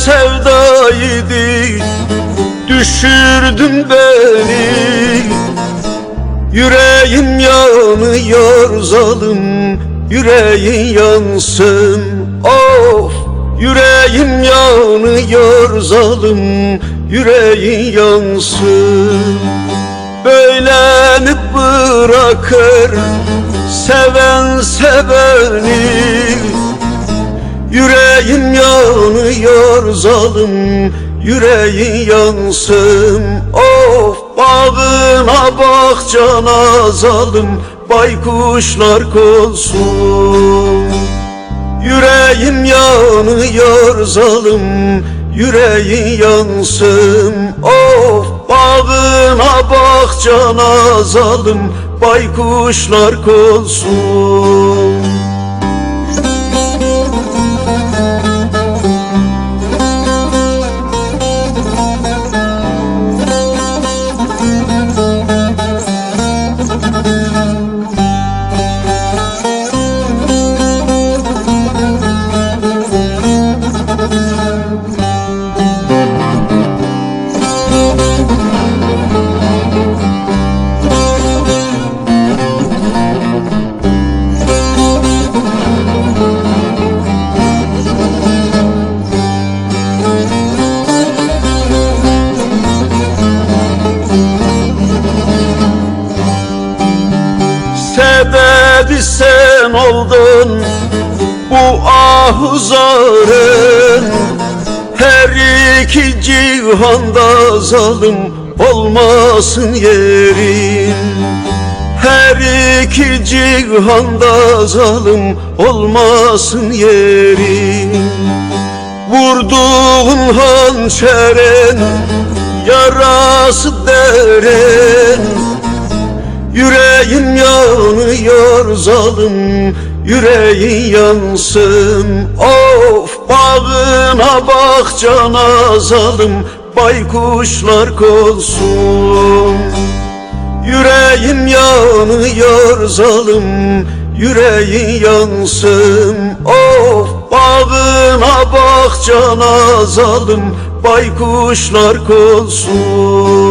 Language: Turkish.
sevdaydı Düşürdün beni. Yüreğim yanıyor zalim Yüreğin yansın. Of Yüreğim yanıyor zalim Yüreğin yansın. Böylenip bırakır Seven seveni. Yüreğim yanıyor zalim Yüreğin yansın. Of bağına bahçana zalim Baykuşlar konsun. Yüreğim yanıyor zalim Yüreğin yansın. Of bağına bahçana zalim Baykuşlar konsun Sebebi sen oldun bu ahuzarın Her iki cihanda zalim olmasın yerin. Her iki cihanda zalim olmasın yerin. Vurduğun hançerin yarası derin Yüreğim yanıyor zalim Yüreğin yansın. Of bağına bahçana zalim Baykuşlar konsun. Yüreğim yanıyor zalim Yüreğin yansın. Of bağına bahçana zalim Baykuşlar konsun